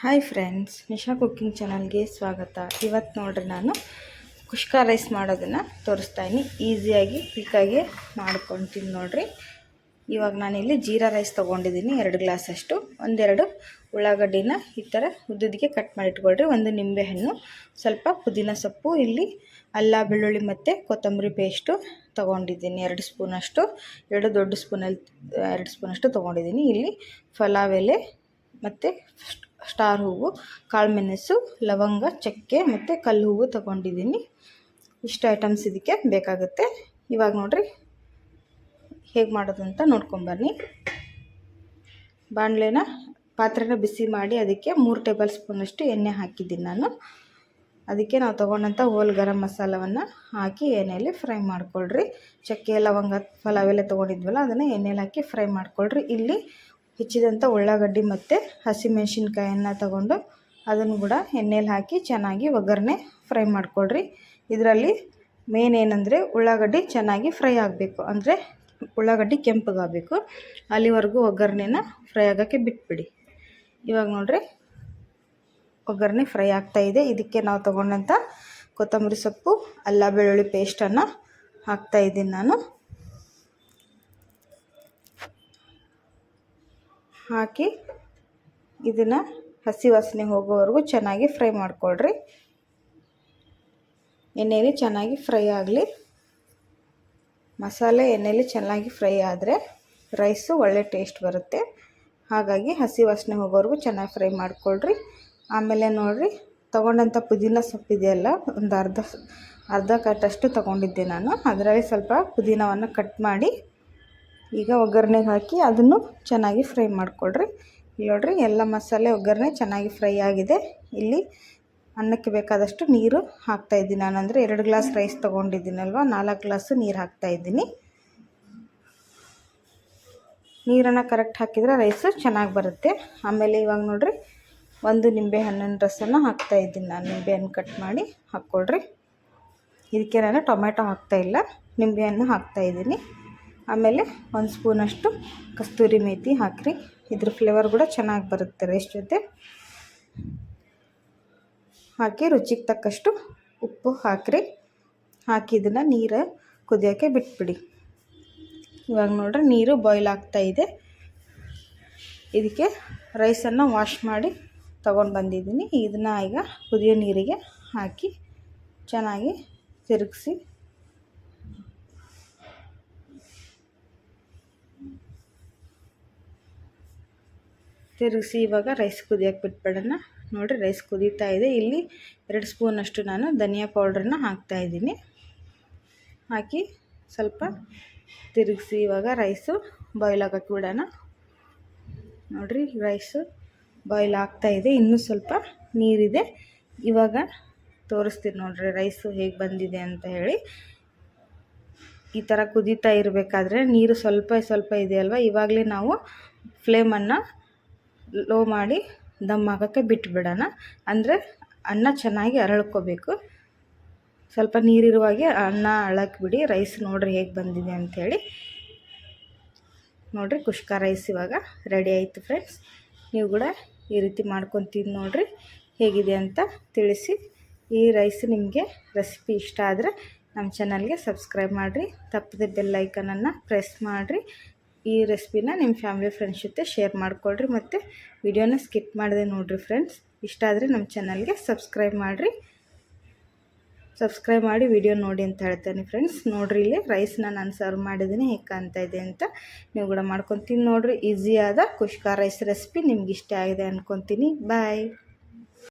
Hi friends Nisha cooking ಚಾನಲ್ಗೆ ಸ್ವಾಗತ. ಇವತ್ತು ನೋಡ್ರಿ ನಾನು ಕುಷ್ಕ ರೈಸ್ ಮಾಡೋದನ್ನು ತೋರಿಸ್ತಾ ಇದ್ದೀನಿ. ಈಸಿಯಾಗಿ ಕ್ವಿಕ್ಕಾಗಿ ಮಾಡ್ಕೊತೀನಿ ನೋಡ್ರಿ. ಇವಾಗ ನಾನಿಲ್ಲಿ ಜೀರಾ ರೈಸ್ ತೊಗೊಂಡಿದ್ದೀನಿ, ಎರಡು ಗ್ಲಾಸಷ್ಟು. ಒಂದೆರಡು ಉಳ್ಳಾಗಡ್ಡಿನ ಈ ಥರ ಉದ್ದುದಿಗೆ ಕಟ್ ಮಾಡಿಟ್ಕೊಳ್ರಿ. ಒಂದು ನಿಂಬೆಹಣ್ಣು ಸ್ವಲ್ಪ ಪುದೀನ ಸೊಪ್ಪು, ಇಲ್ಲಿ ಅಲ್ಲ, ಬೆಳ್ಳುಳ್ಳಿ ಮತ್ತು ಕೊತ್ತಂಬರಿ ಪೇಸ್ಟು ತೊಗೊಂಡಿದ್ದೀನಿ. ಎರಡು ಸ್ಪೂನಷ್ಟು ಎರಡು ದೊಡ್ಡ ಸ್ಪೂನಲ್ಲಿ ಎರಡು ಸ್ಪೂನಷ್ಟು ತೊಗೊಂಡಿದ್ದೀನಿ. ಇಲ್ಲಿ ಫಲಾವ್ ಎಲೆ ಮತ್ತು ಸ್ಟಾರ್ ಹೂವು ಕಾಳುಮೆಣಸು ಲವಂಗ, ಚಕ್ಕೆ ಮತ್ತು ಕಲ್ಲು ಹೂವು ತಗೊಂಡಿದ್ದೀನಿ. ಇಷ್ಟು ಐಟಮ್ಸ್ ಇದಕ್ಕೆ ಬೇಕಾಗುತ್ತೆ. ಇವಾಗ ನೋಡಿರಿ ಹೇಗೆ ಮಾಡೋದು ಅಂತ ನೋಡ್ಕೊಂಬನ್ನಿ ಬಾಣಲೆನ ಪಾತ್ರೆನ ಬಿಸಿ ಮಾಡಿ ಅದಕ್ಕೆ ಮೂರು ಟೇಬಲ್ ಸ್ಪೂನಷ್ಟು ಎಣ್ಣೆ ಹಾಕಿದ್ದೀನಿ ನಾನು. ಅದಕ್ಕೆ ನಾವು ತೊಗೊಂಡಂಥ ಹೋಲ್ ಗರಂ ಮಸಾಲವನ್ನು ಹಾಕಿ ಎಣ್ಣೆಯಲ್ಲಿ ಫ್ರೈ ಮಾಡ್ಕೊಳ್ರಿ. ಚಕ್ಕೆ, ಲವಂಗ ಫಲಾವೆಲ್ಲ ತೊಗೊಂಡಿದ್ವಲ್ಲ, ಅದನ್ನು ಎಣ್ಣೆಲಿ ಹಾಕಿ ಫ್ರೈ ಮಾಡ್ಕೊಳ್ರಿ. ಇಲ್ಲಿ ಹೆಚ್ಚಿದಂಥ ಉಳ್ಳಾಗಡ್ಡಿ ಮತ್ತು ಹಸಿಮೆಣಸಿನ್ಕಾಯನ್ನು ತಗೊಂಡು ಅದನ್ನು ಕೂಡ ಎಣ್ಣೆಲಿ ಹಾಕಿ ಚೆನ್ನಾಗಿ ಒಗ್ಗರಣೆ ಫ್ರೈ ಮಾಡಿಕೊಡ್ರಿ ಇದರಲ್ಲಿ ಮೇನ್ ಏನಂದರೆ ಉಳ್ಳಾಗಡ್ಡಿ ಚೆನ್ನಾಗಿ ಫ್ರೈ ಆಗಬೇಕು. ಅಂದರೆ ಉಳ್ಳಾಗಡ್ಡಿ ಕೆಂಪಗಾಗಬೇಕು. ಅಲ್ಲಿವರೆಗೂ ಒಗ್ಗರಣೆನ ಫ್ರೈ ಆಗೋಕ್ಕೆ ಬಿಟ್ಬಿಡಿ. ಇವಾಗ ನೋಡಿರಿ ಒಗ್ಗರಣೆ ಫ್ರೈ ಆಗ್ತಾ ಇದೆ. ಇದಕ್ಕೆ ನಾವು ತೊಗೊಂಡಂಥ ಕೊತ್ತಂಬರಿ ಸೊಪ್ಪು, ಅಲ್ಲ ಬೆಳ್ಳುಳ್ಳಿ ಪೇಸ್ಟನ್ನು ಹಾಕ್ತಾಯಿದ್ದೀನಿ ನಾನು. ಹಾಕಿ ಇದನ್ನು ಹಸಿ ವಾಸನೆ ಹೋಗೋವರೆಗೂ ಚೆನ್ನಾಗಿ ಫ್ರೈ ಮಾಡಿಕೊಳ್ರಿ. ಎಣ್ಣೆಯಲ್ಲಿ ಚೆನ್ನಾಗಿ ಫ್ರೈ ಆಗಲಿ. ಮಸಾಲೆ ಎಣ್ಣೆಯಲ್ಲಿ ಚೆನ್ನಾಗಿ ಫ್ರೈ ಆದರೆ ರೈಸು ಒಳ್ಳೆ ಟೇಸ್ಟ್ ಬರುತ್ತೆ. ಹಾಗಾಗಿ ಹಸಿ ವಾಸನೆ ಹೋಗೋವರೆಗೂ ಚೆನ್ನಾಗಿ ಫ್ರೈ ಮಾಡಿಕೊಳ್ರಿ. ಆಮೇಲೆ ನೋಡಿರಿ, ತೊಗೊಂಡಂಥ ಪುದೀನ ಸೊಪ್ಪಿದೆಯಲ್ಲ ಒಂದು ಅರ್ಧ ಅರ್ಧ ಕಟ್ಟಷ್ಟು ತೊಗೊಂಡಿದ್ದೆ ನಾನು. ಅದರಲ್ಲಿ ಸ್ವಲ್ಪ ಪುದೀನವನ್ನು ಕಟ್ ಮಾಡಿ ಈಗ ಒಗ್ಗರಣೆ ಹಾಕಿ ಅದನ್ನು ಚೆನ್ನಾಗಿ ಫ್ರೈ ಮಾಡಿಕೊಳ್ರಿ. ನೋಡಿರಿ ಎಲ್ಲ ಮಸಾಲೆ ಒಗ್ಗರಣೆ ಚೆನ್ನಾಗಿ ಫ್ರೈ ಆಗಿದೆ. ಇಲ್ಲಿ ಅನ್ನಕ್ಕೆ ಬೇಕಾದಷ್ಟು ನೀರು ಹಾಕ್ತಾಯಿದ್ದೀನಿ ನಾನು ಅಂದರೆ ಎರಡು ಗ್ಲಾಸ್ ರೈಸ್ ತೊಗೊಂಡಿದ್ದೀನಲ್ವ? ನಾಲ್ಕು ಗ್ಲಾಸು ನೀರು ಹಾಕ್ತಾಯಿದ್ದೀನಿ ನೀರನ್ನು ಕರೆಕ್ಟ್ ಹಾಕಿದರೆ ರೈಸು ಚೆನ್ನಾಗಿ ಬರುತ್ತೆ. ಆಮೇಲೆ ಇವಾಗ ನೋಡಿರಿ ಒಂದು ನಿಂಬೆ ಹಣ್ಣಿನ ರಸನ ಹಾಕ್ತಾಯಿದ್ದೀನಿ ನಾನು. ನಿಂಬೆಹಣ್ಣು ಕಟ್ ಮಾಡಿ ಹಾಕ್ಕೊಳ್ರಿ. ಇದಕ್ಕೆ ನಾನು ಟೊಮೆಟೊ ಹಾಕ್ತಾಯಿಲ್ಲ ನಿಂಬೆಹಣ್ಣು ಹಾಕ್ತಾಯಿದ್ದೀನಿ ಆಮೇಲೆ ಒಂದು ಸ್ಪೂನಷ್ಟು ಕಸ್ತೂರಿ ಮೇಥಿ ಹಾಕಿರಿ. ಇದ್ರ ಫ್ಲೇವರ್ ಕೂಡ ಚೆನ್ನಾಗಿ ಬರುತ್ತೆ ರೇಸ್ಟ್ ಜೊತೆ. ಹಾಕಿ ರುಚಿಗೆ ತಕ್ಕಷ್ಟು ಉಪ್ಪು ಹಾಕಿರಿ. ಹಾಕಿ ಇದನ್ನು ನೀರು ಕುದಿಯೋಕ್ಕೆ ಬಿಟ್ಬಿಡಿ. ಇವಾಗ ನೋಡ್ರಿ ನೀರು ಬಾಯ್ಲ್ ಇದೆ. ಇದಕ್ಕೆ ರೈಸನ್ನು ವಾಶ್ ಮಾಡಿ ತೊಗೊಂಡು ಬಂದಿದ್ದೀನಿ. ಇದನ್ನು ಈಗ ಕುದಿಯೋ ನೀರಿಗೆ ಹಾಕಿ ಚೆನ್ನಾಗಿ ತಿರುಗಿಸಿ ತಿರುಗಿಸಿ ಇವಾಗ ರೈಸ್ ಕುದಿಯೋಕೆ ಬಿಟ್ಬಿಡೋಣ. ನೋಡಿರಿ ರೈಸ್ ಕುದೀತಾ ಇದೆ. ಇಲ್ಲಿ ಎರಡು ಸ್ಪೂನಷ್ಟು ನಾನು ಧನಿಯಾ ಪೌಡ್ರನ್ನ ಹಾಕ್ತಾಯಿದ್ದೀನಿ ಹಾಕಿ ಸ್ವಲ್ಪ ತಿರುಗಿಸಿ ಇವಾಗ ರೈಸು ಬಾಯ್ಲ್ ಆಗೋಕ್ಕೆ ಬಿಡೋಣ. ನೋಡಿರಿ ರೈಸು ಬಾಯ್ಲ್ ಆಗ್ತಾಯಿದೆ ಇನ್ನೂ ಸ್ವಲ್ಪ ನೀರಿದೆ. ಇವಾಗ ತೋರಿಸ್ತೀನಿ ನೋಡಿರಿ ರೈಸು ಹೇಗೆ ಬಂದಿದೆ ಅಂತ ಹೇಳಿ. ಈ ಥರ ಕುದೀತಾ ಇರಬೇಕಾದ್ರೆ ನೀರು ಸ್ವಲ್ಪ ಸ್ವಲ್ಪ ಇದೆಯಲ್ವ? ಇವಾಗಲೇ ನಾವು ಫ್ಲೇಮನ್ನು ಲೋ ಮಾಡಿ ದಮ್ ಆಗೋಕ್ಕೆ ಬಿಟ್ಬಿಡೋಣ. ಅಂದರೆ ಅನ್ನ ಚೆನ್ನಾಗಿ ಅರಳ್ಕೋಬೇಕು. ಸ್ವಲ್ಪ ನೀರಿರುವಾಗೆ ಅನ್ನ ಬಿಡಿ ರೈಸ್ ನೋಡಿರಿ ಹೇಗೆ ಬಂದಿದೆ ಅಂಥೇಳಿ ನೋಡಿರಿ ಕುಷ್ಕ ರೈಸ್ ಇವಾಗ ರೆಡಿ ಆಯಿತು ಫ್ರೆಂಡ್ಸ್. ನೀವು ಕೂಡ ಈ ರೀತಿ ಮಾಡ್ಕೊತೀನಿ ನೋಡಿರಿ ಹೇಗಿದೆ ಅಂತ ತಿಳಿಸಿ. ಈ ರೈಸ್ ನಿಮಗೆ ರೆಸಿಪಿ ಇಷ್ಟ ಆದರೆ ನಮ್ಮ ಚಾನಲ್ಗೆ ಸಬ್ಸ್ಕ್ರೈಬ್ ಮಾಡಿರಿ. ತಪ್ಪದೆ ಬೆಲ್ಲೈಕನನ್ನು ಪ್ರೆಸ್ ಮಾಡಿರಿ. ಈ ರೆಸಿಪಿನ ನಿಮ್ಮ ಫ್ಯಾಮಿಲಿ ಫ್ರೆಂಡ್ಸ್ ಜೊತೆ ಶೇರ್ ಮಾಡಿಕೊಳ್ರಿ ಮತ್ತು ವಿಡಿಯೋನ ಸ್ಕಿಪ್ ಮಾಡಿದೆ ನೋಡಿರಿ ಫ್ರೆಂಡ್ಸ್ ಇಷ್ಟ ಆದರೆ ನಮ್ಮ ಚಾನಲ್ಗೆ ಸಬ್ಸ್ಕ್ರೈಬ್ ಮಾಡಿರಿ. ಸಬ್ಸ್ಕ್ರೈಬ್ ಮಾಡಿ ವಿಡಿಯೋ ನೋಡಿ ಅಂತ ಹೇಳ್ತೇನೆ ಫ್ರೆಂಡ್ಸ್ ನೋಡಿರಿ ಇಲ್ಲಿ ರೈಸ್ನ ನಾನು ಸರ್ವ್ ಮಾಡಿದ್ದೀನಿ ಹೇಗೆ ಕಾಣ್ತಾ ಇದೆ ಅಂತ. ನೀವು ಕೂಡ ಮಾಡ್ಕೊತೀನಿ ನೋಡಿರಿ. ಈಸಿಯಾದ ಖುಷ್ಕಾ ರೈಸ್ ರೆಸಿಪಿ ನಿಮ್ಗೆ ಇಷ್ಟ ಆಗಿದೆ ಅಂದ್ಕೊತೀನಿ ಬಾಯ್